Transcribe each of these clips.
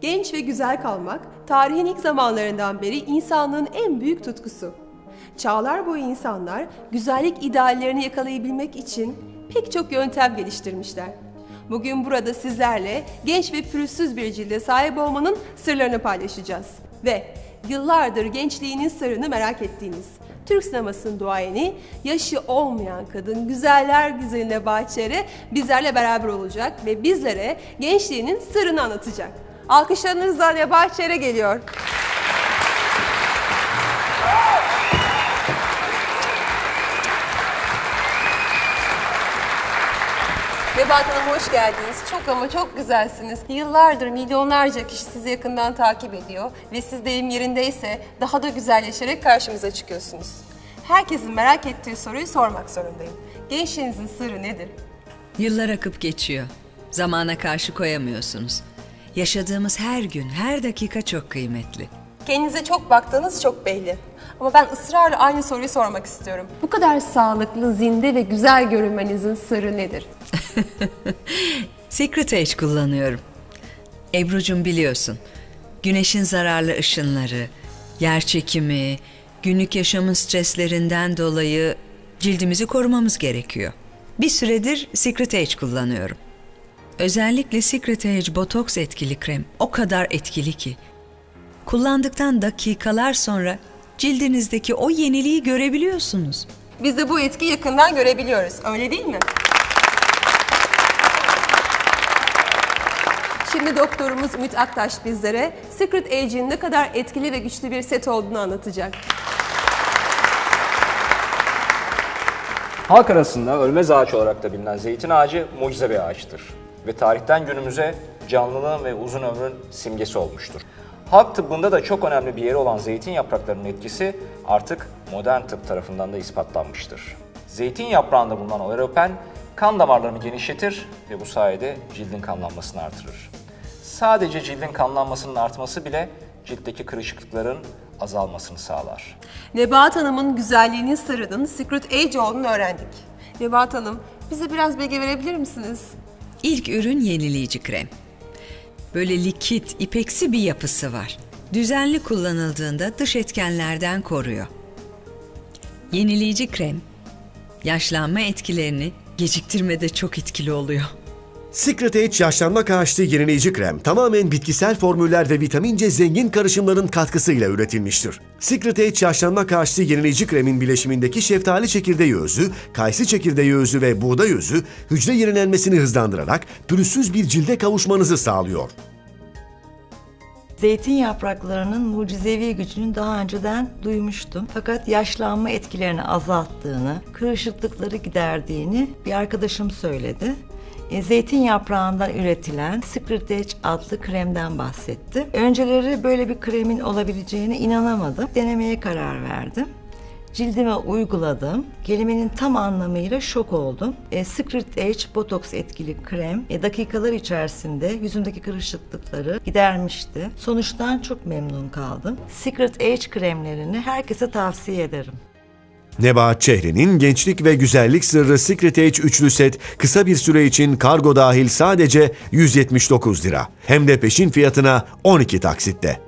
Genç ve güzel kalmak, tarihin ilk zamanlarından beri insanlığın en büyük tutkusu. Çağlar boyu insanlar güzellik ideallerini yakalayabilmek için pek çok yöntem geliştirmişler. Bugün burada sizlerle genç ve pürüzsüz bir cilde sahip olmanın sırlarını paylaşacağız. Ve yıllardır gençliğinin sırrını merak ettiğiniz Türk sinemasının duayeni, yaşı olmayan kadın, güzeller güzeline Bahçere bizlerle beraber olacak ve bizlere gençliğinin sırrını anlatacak. Alkışlarınızla Nebahçere geliyor. Nebahat Hanım hoş geldiniz. Çok ama çok güzelsiniz. Yıllardır milyonlarca kişi sizi yakından takip ediyor ve siz deyim yerindeyse daha da güzelleşerek karşımıza çıkıyorsunuz. Herkesin merak ettiği soruyu sormak zorundayım. Gençliğinizin sırrı nedir? Yıllar akıp geçiyor. Zamana karşı koyamıyorsunuz. Yaşadığımız her gün, her dakika çok kıymetli. Kendinize çok baktığınız çok belli. Ama ben ısrarla aynı soruyu sormak istiyorum. Bu kadar sağlıklı, zinde ve güzel görünmenizin sırrı nedir? Secret Age kullanıyorum. Ebru'cum biliyorsun. Güneşin zararlı ışınları, yer çekimi, günlük yaşamın streslerinden dolayı cildimizi korumamız gerekiyor. Bir süredir Secret Age kullanıyorum. Özellikle Secret Age Botox etkili krem o kadar etkili ki. Kullandıktan dakikalar sonra cildinizdeki o yeniliği görebiliyorsunuz. Biz de bu etkiyi yakından görebiliyoruz. Öyle değil mi? Şimdi doktorumuz Ümit Aktaş bizlere Secret Age'in ne kadar etkili ve güçlü bir set olduğunu anlatacak. Halk arasında ölmez ağaç olarak da bilinen zeytin ağacı mucize bir ağaçtır ve tarihten günümüze canlılığın ve uzun ömrün simgesi olmuştur. Halk tıbbında da çok önemli bir yeri olan zeytin yapraklarının etkisi artık modern tıp tarafından da ispatlanmıştır. Zeytin yaprağında bulunan oleuropen kan damarlarını genişletir ve bu sayede cildin kanlanmasını artırır. Sadece cildin kanlanmasının artması bile ciltteki kırışıklıkların azalmasını sağlar. Nebahat Hanım'ın güzelliğinin sırrının Secret Age olduğunu öğrendik. Nebahat Hanım, bize biraz bilgi verebilir misiniz? İlk ürün yenileyici krem. Böyle likit, ipeksi bir yapısı var. Düzenli kullanıldığında dış etkenlerden koruyor. Yenileyici krem, yaşlanma etkilerini geciktirmede çok etkili oluyor. Secret Age yaşlanma karşıtı yenileyici krem tamamen bitkisel formüller ve vitamince zengin karışımların katkısıyla üretilmiştir. Secret Age yaşlanma karşıtı yenileyici kremin bileşimindeki şeftali çekirdeği özü, kayısı çekirdeği özü ve buğday özü hücre yenilenmesini hızlandırarak pürüzsüz bir cilde kavuşmanızı sağlıyor. Zeytin yapraklarının mucizevi gücünü daha önceden duymuştum. Fakat yaşlanma etkilerini azalttığını, kırışıklıkları giderdiğini bir arkadaşım söyledi. E, Zeytin yaprağından üretilen Age adlı kremden bahsetti. Önceleri böyle bir kremin olabileceğine inanamadım. Denemeye karar verdim. Cildime uyguladım. Kelimenin tam anlamıyla şok oldum. E, Secret Age Botox etkili krem e, dakikalar içerisinde yüzümdeki kırışıklıkları gidermişti. Sonuçtan çok memnun kaldım. Secret Age kremlerini herkese tavsiye ederim. Nebahat Çehre'nin gençlik ve güzellik sırrı Secret Age üçlü set kısa bir süre için kargo dahil sadece 179 lira. Hem de peşin fiyatına 12 taksitte.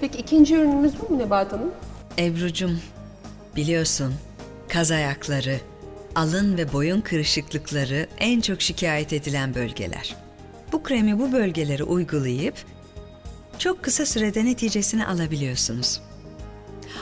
Peki ikinci ürünümüz bu mu Nebahat Hanım? Ebru'cum, biliyorsun kaz ayakları, alın ve boyun kırışıklıkları en çok şikayet edilen bölgeler. Bu kremi bu bölgelere uygulayıp çok kısa sürede neticesini alabiliyorsunuz.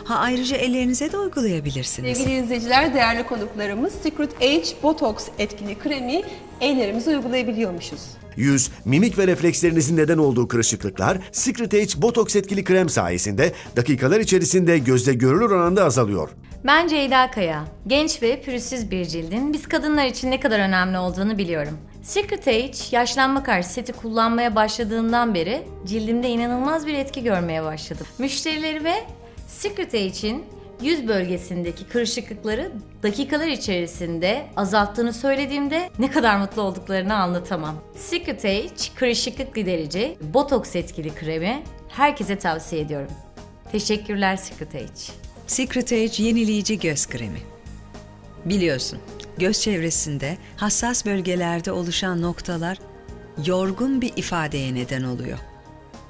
Ha ayrıca ellerinize de uygulayabilirsiniz. Sevgili izleyiciler, değerli konuklarımız Secret Age Botox etkili kremi ellerimize uygulayabiliyormuşuz. Yüz, mimik ve reflekslerinizin neden olduğu kırışıklıklar Secret Age Botox etkili krem sayesinde dakikalar içerisinde gözle görülür oranda azalıyor. Ben Ceyda Kaya. Genç ve pürüzsüz bir cildin biz kadınlar için ne kadar önemli olduğunu biliyorum. Secret Age yaşlanma karşı seti kullanmaya başladığından beri cildimde inanılmaz bir etki görmeye başladım. Müşterilerime Secret Age'in yüz bölgesindeki kırışıklıkları dakikalar içerisinde azalttığını söylediğimde ne kadar mutlu olduklarını anlatamam. Secret Age kırışıklık giderici, botoks etkili kremi herkese tavsiye ediyorum. Teşekkürler Secret Age. Secret Age yenileyici göz kremi. Biliyorsun, göz çevresinde hassas bölgelerde oluşan noktalar yorgun bir ifadeye neden oluyor.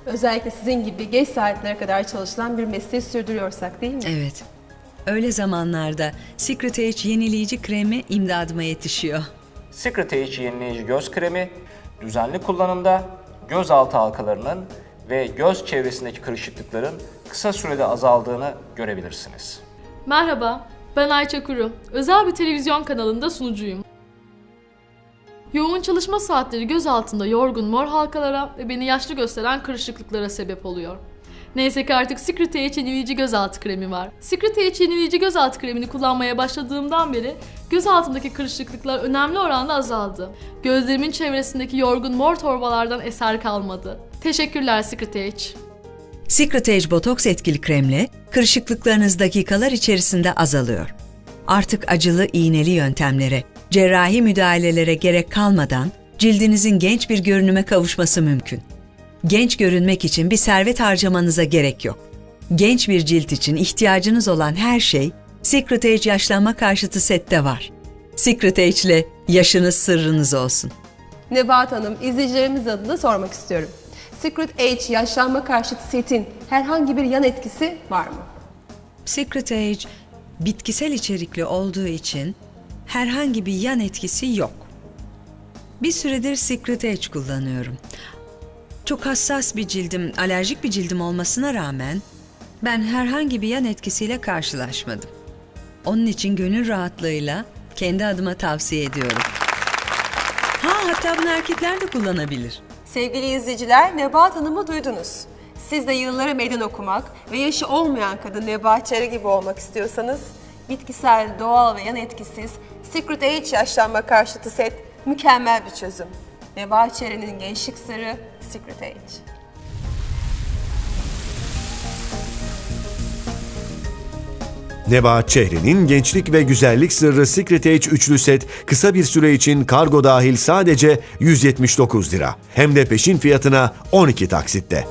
Özellikle sizin gibi geç saatlere kadar çalışılan bir mesleği sürdürüyorsak değil mi? Evet. Öyle zamanlarda Secret Age yenileyici kremi imdadıma yetişiyor. Secret Age yenileyici göz kremi düzenli kullanımda gözaltı halkalarının ve göz çevresindeki kırışıklıkların kısa sürede azaldığını görebilirsiniz. Merhaba, ben Ayça Kuru. Özel bir televizyon kanalında sunucuyum. Yoğun çalışma saatleri göz altında yorgun mor halkalara ve beni yaşlı gösteren kırışıklıklara sebep oluyor. Neyse ki artık Secret Age yenileyici gözaltı kremi var. Secret Age yenileyici gözaltı kremini kullanmaya başladığımdan beri göz altındaki kırışıklıklar önemli oranda azaldı. Gözlerimin çevresindeki yorgun mor torbalardan eser kalmadı. Teşekkürler Secret Age. Secret Age botoks etkili kremle kırışıklıklarınız dakikalar içerisinde azalıyor. Artık acılı iğneli yöntemlere, cerrahi müdahalelere gerek kalmadan cildinizin genç bir görünüme kavuşması mümkün. Genç görünmek için bir servet harcamanıza gerek yok. Genç bir cilt için ihtiyacınız olan her şey Secret Age yaşlanma karşıtı sette var. Secret Age ile yaşınız sırrınız olsun. Nebahat Hanım, izleyicilerimiz adına sormak istiyorum. Secret Age yaşlanma karşıtı setin herhangi bir yan etkisi var mı? Secret Age bitkisel içerikli olduğu için herhangi bir yan etkisi yok. Bir süredir Secret Age kullanıyorum. Çok hassas bir cildim, alerjik bir cildim olmasına rağmen ben herhangi bir yan etkisiyle karşılaşmadım. Onun için gönül rahatlığıyla kendi adıma tavsiye ediyorum. Ha hatta bunu erkekler de kullanabilir. Sevgili izleyiciler, Nebahat Hanım'ı duydunuz. Siz de yıllara meydan okumak ve yaşı olmayan kadın Nebahat Çere gibi olmak istiyorsanız bitkisel, doğal ve yan etkisiz Secret Age yaşlanma karşıtı set mükemmel bir çözüm. Nebahat Çere'nin gençlik sırrı Secret Age. Nebahat Çehre'nin gençlik ve güzellik sırrı Secret Age üçlü set kısa bir süre için kargo dahil sadece 179 lira. Hem de peşin fiyatına 12 taksitte.